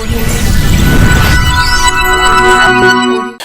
Audio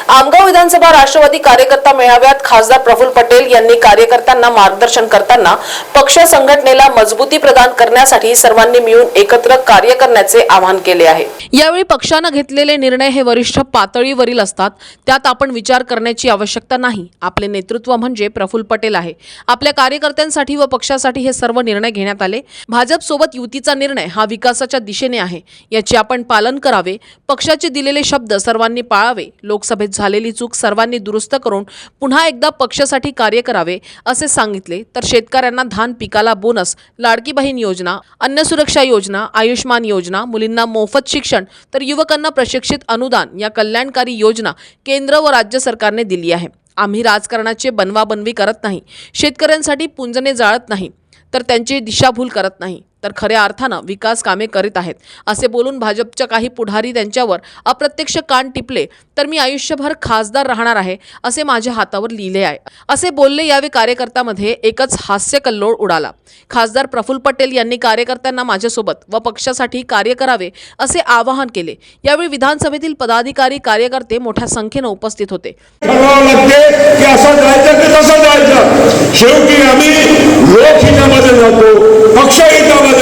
Amgaon विधानसभा राष्ट्रवादी कार्यकर्ता मेळाव्यात खासदार प्रफुल्ल पटेल यांनी कार्यकर्त्यांना मार्गदर्शन करताना पक्ष संघटनेला मजबूती प्रदान करण्यासाठी सर्वांनी मिळून एकत्र कार्य करण्याचे आवाहन केले आहे. यावेळी पक्षानं घेतलेले निर्णय हे वरिष्ठ पातळीवरील असतात. त्यात आपण विचार करण्याची आवश्यकता नाही. आपले नेतृत्व म्हणजे प्रफुल्ल पटेल आहे. आपल्या कार्यकर्त्यांसाठी व पक्षासाठी हे सर्व निर्णय घेण्यात आले. भाजप सोबत युतीचा निर्णय हा विकासाच्या दिशेने आहे. याचे आपण पालन करावे. पक्षाचे दिलेले शब्द सर्वांनी पाळावे. लोकसभेत झालेली चूक सर्वांनी दुरुस्त करून पुन्हा एकदा पक्षासाठी कार्य करावे असे सांगितले. तर शेतकऱ्यांना धान पिकाला बोनस लाडकी बहीण योजना अन्न सुरक्षा योजना आयुष्मान योजना मुलींना मोफत शिक्षण तर युवकांना प्रशिक्षित अनुदान या कल्याणकारी योजना केंद्र व राज्य सरकारने दिली आहे. आम्ही राजकारणाचे बनवाबनवी करत नाही. शेतकऱ्यांसाठी पुंजने जाळत नाही. तर त्यांची दिशाभूल करत नाही. तर खऱ्या अर्थानं विकास कामे करीत आहेत. असे बोलून भाजपच्या काही पुढारी त्यांच्यावर अप्रत्यक्ष कान टिपले तर मी आयुष्यभर खासदार राहणार आहे असे माझ्या हातावर लिहिले आहे. असे बोलले यावेळी कार्यकर्त्यामध्ये एकच हास्य कल्लोळ उडाला. खासदार प्रफुल्ल पटेल यांनी कार्यकर्त्यांना माझ्यासोबत व पक्षासाठी कार्य करावे असे आवाहन केले. यावेळी विधानसभेतील पदाधिकारी कार्यकर्ते मोठ्या संख्येनं उपस्थित होते.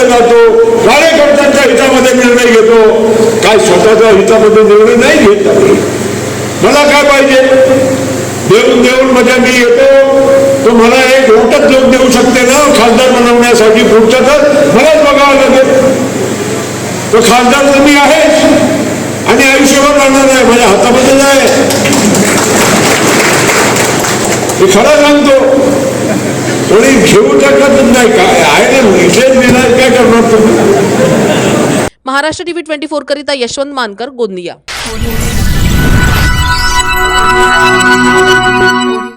जातो. कार्यकर्त्यांच्या हितामध्ये निर्णय घेतो. काय स्वतःच्या हितामध्ये निर्णय नाही घेत मला काय पाहिजे? देऊन देऊन मध्ये मी येतो. तो मला एक लोटच लोक देऊ शकते ना खासदार बनवण्यासाठी पुढच्या तर मलाच बघावं लागेल. तो खासदार तर मी आहेच. आणि आयुष्यभर राहणार आहे माझ्या हातामध्ये आहे मी खरं सांगतो कोणी घेऊ नाही. काय आहे काय करणार तुम्ही महाराष्ट्र टीव्ही ट्वेंटी फोर करिता यशवंत मानकर गोंदिया.